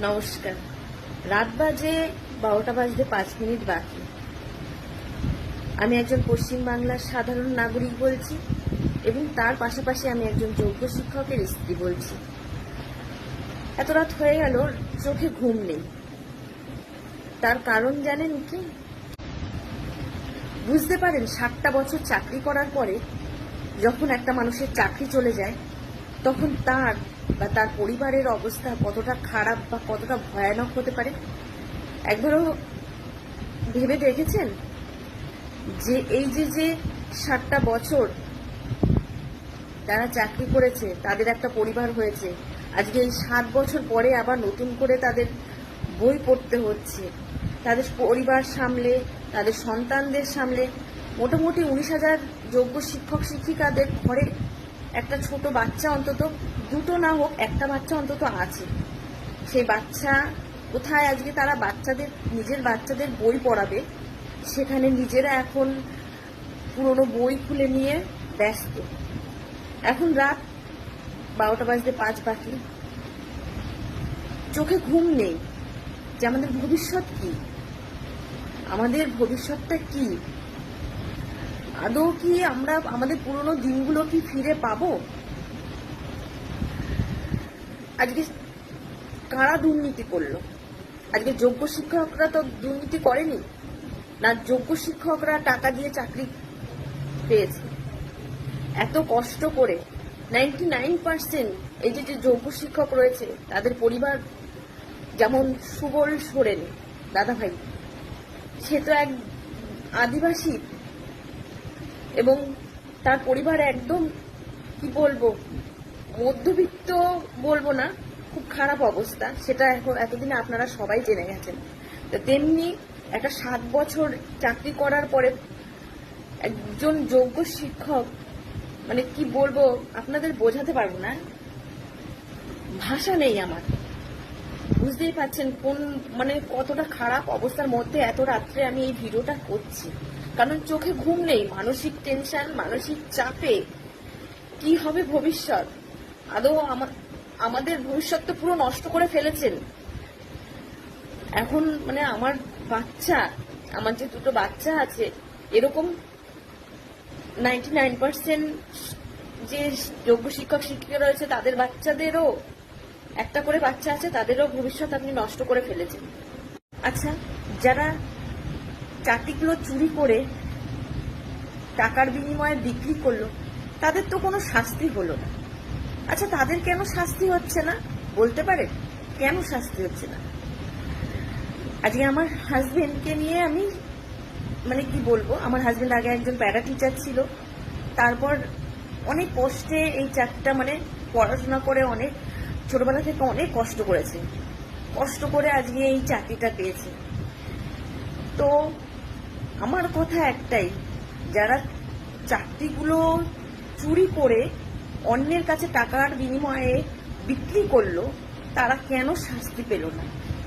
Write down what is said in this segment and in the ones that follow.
নমস্কার। রাত বাজে বারোটা বাজতে পাঁচ মিনিট বাকি। আমি একজন পশ্চিমবাংলার সাধারণ নাগরিক বলছি এবং তার পাশাপাশি আমি একজন যোগ্য শিক্ষকের স্ত্রী বলছি। এত রাত হয়ে গেল, চোখে ঘুম নেই। তার কারণ জানেন কি? বুঝতে পারেন, সাতটা বছর চাকরি করার পরে যখন একটা মানুষের চাকরি চলে যায়, তখন তার বা তার পরিবারের অবস্থা কতটা খারাপ বা কতটা ভয়ানক হতে পারে, একবারও ভেবে দেখেছেন? যে এই যে যে ষাটটা বছর তারা চাকরি করেছে, তাদের একটা পরিবার হয়েছে, আজকে এই সাত বছর পরে আবার নতুন করে তাদের বই পড়তে হচ্ছে, তাদের পরিবার সামলে, তাদের সন্তানদের সামলে, মোটামুটি উনিশ হাজার যোগ্য শিক্ষক, শিক্ষিকাদের ঘরে একটা ছোট বাচ্চা অন্তত, দুটো না হোক, একটা বাচ্চা অন্তত আছে। সেই বাচ্চা কোথায় আজকে তারা বাচ্চাদের, নিজের বাচ্চাদের বই পড়াবে, সেখানে নিজেরা এখন পুরনো বই খুলে নিয়ে ব্যস্ত। এখন রাত বারোটা বাজতে পাঁচ বাকি। চোখে ঘুম নেই। যে আমাদের ভবিষ্যৎ কি? আমাদের ভবিষ্যৎটা কি? আদৌ কি আমরা আমাদের পুরনো দিনগুলো কি ফিরে পাবো? আজকে কারা দুর্নীতি করল? আজকে যোগ্য শিক্ষকরা তো দুর্নীতি করেনি? না, যোগ্য শিক্ষকরা টাকা দিয়ে চাকরি পেয়েছে? এত কষ্ট করে নাইনটি নাইন পার্সেন্ট এই যে যে যোগ্য শিক্ষক রয়েছে, তাদের পরিবার যেমন সুবল সোরেন দাদা ভাই সে তো এক আদিবাসী এবং তার পরিবার একদম, কি বলব, মধ্যবিত্ত বলব না, খুব খারাপ অবস্থা। সেটা এখন এতদিনে আপনারা সবাই জেনে গেছেন। তো তেমনি একটা সাত বছর চাকরি করার পরে একজন যোগ্য শিক্ষক মানে কি বলব, আপনাদের বোঝাতে পারব না। ভাষা নেই আমার। বুঝতেই পারছেন কোন মানে কতটা খারাপ অবস্থার মধ্যে এত রাত্রে আমি এই ভিডিওটা করছি। কারণ চোখে ঘুম নেই, মানসিক টেনশন মানসিক চাপে। কি হবে ভবিষ্যৎ? আদৌ আমা- আমাদের ভবিষ্যৎ তো পুরো নষ্ট করে ফেলেছেন। এখন মানে আমার বাচ্চা, আমার যে দুটো বাচ্চা আছে, এরকম নাইনটি নাইন পার্সেন্ট যে যোগ্য শিক্ষক শিক্ষিকা রয়েছে, তাদের বাচ্চাদেরও, একটা করে বাচ্চা আছে, তাদেরও ভবিষ্যৎ আপনি নষ্ট করে ফেলেছেন। আচ্ছা যারা চাকরিগুলো চুরি করে টাকার বিনিময়ে বিক্রি করল, তাদের তো কোনো শাস্তি হলো না। আচ্ছা তাদের কেন শাস্তি হচ্ছে না? বলতে পারে কেন শাস্তি হচ্ছে না? আজকে আমার হাজবেন্ডকে নিয়ে আমি মানে কি বলব, আমার হাজবেন্ড আগে একজন প্যারা টিচার ছিল, তারপর অনেক কষ্টে এই চাকরিটা মানে পড়াশোনা করে অনেক, ছোটবেলা থেকে অনেক কষ্ট করেছে। কষ্ট করে আজকে এই চাকরিটা পেয়েছে। তো আমার কথা একটাই, যারা চাকরিগুলো চুরি করে অন্যের কাছে টাকার বিনিময়ে বিক্রি করল, তারা কেন শাস্তি পেল না?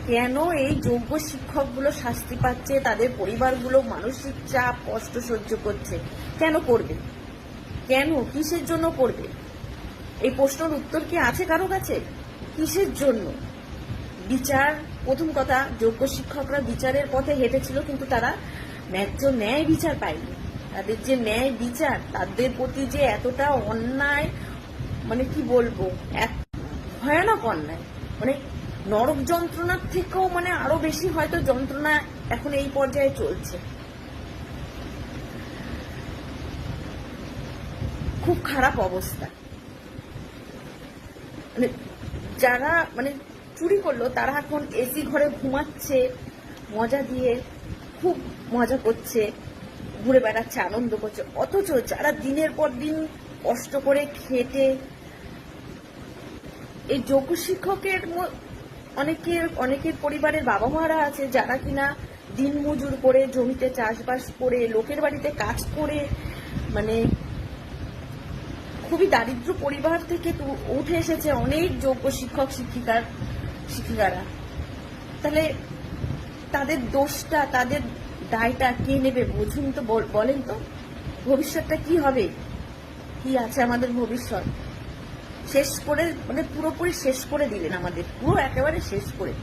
কেন এই যোগ্য শিক্ষকগুলো শাস্তি পাচ্ছে, তাদের পরিবারগুলো মানসিক চাপ, কষ্ট সহ্য করছে? কেন করবে? কেন কিসের জন্য করবে? এই প্রশ্নের উত্তর কি আছে কারও কাছে? কিসের জন্য? বিচার, প্রথম কথা যোগ্য শিক্ষকরা বিচারের পথে হেঁটেছিল, কিন্তু তারা ন্যায্য ন্যায় বিচার পায়নি তাদের যে ন্যায় বিচার, তাদের প্রতি যে এতটা অন্যায় মানে কি বলব, এক ভয়ানক অন্যায়। মানে নরক যন্ত্রণার থেকেও মানে আরও বেশি হয়তো যন্ত্রণা এখন এই পর্যায়ে চলছে। খুব খারাপ অবস্থা। মানে যারা মানে চুরি করল, তারা এখন এসি ঘরে ঘুমাচ্ছে, মজা দিয়ে খুব মজা করছে, ঘুরে বেড়াচ্ছে, আনন্দ করছে। অথচ যারা দিনের পর দিন কষ্ট করে খেটে, এই যোগ্য শিক্ষকের অনেকের অনেকের পরিবারের বাবা মারা আছে যারা কিনা দিন মজুর করে জমিতে চাষবাস করে, লোকের বাড়িতে কাজ করে মানে খুবই দারিদ্র পরিবার থেকে উঠে এসেছে অনেক যোগ্য শিক্ষক শিক্ষিকার, শিক্ষিকারা। তাহলে তাদের দোষটা, তাদের দায়টা কে নেবে বুঝুন তো, বল- বলেন তো। ভবিষ্যৎটা কি হবে? কি আছে আমাদের ভবিষ্যৎ? শেষ করে মানে পুরোপুরি শেষ করে দিলেন আমাদের, পুরো একেবারে শেষ করে।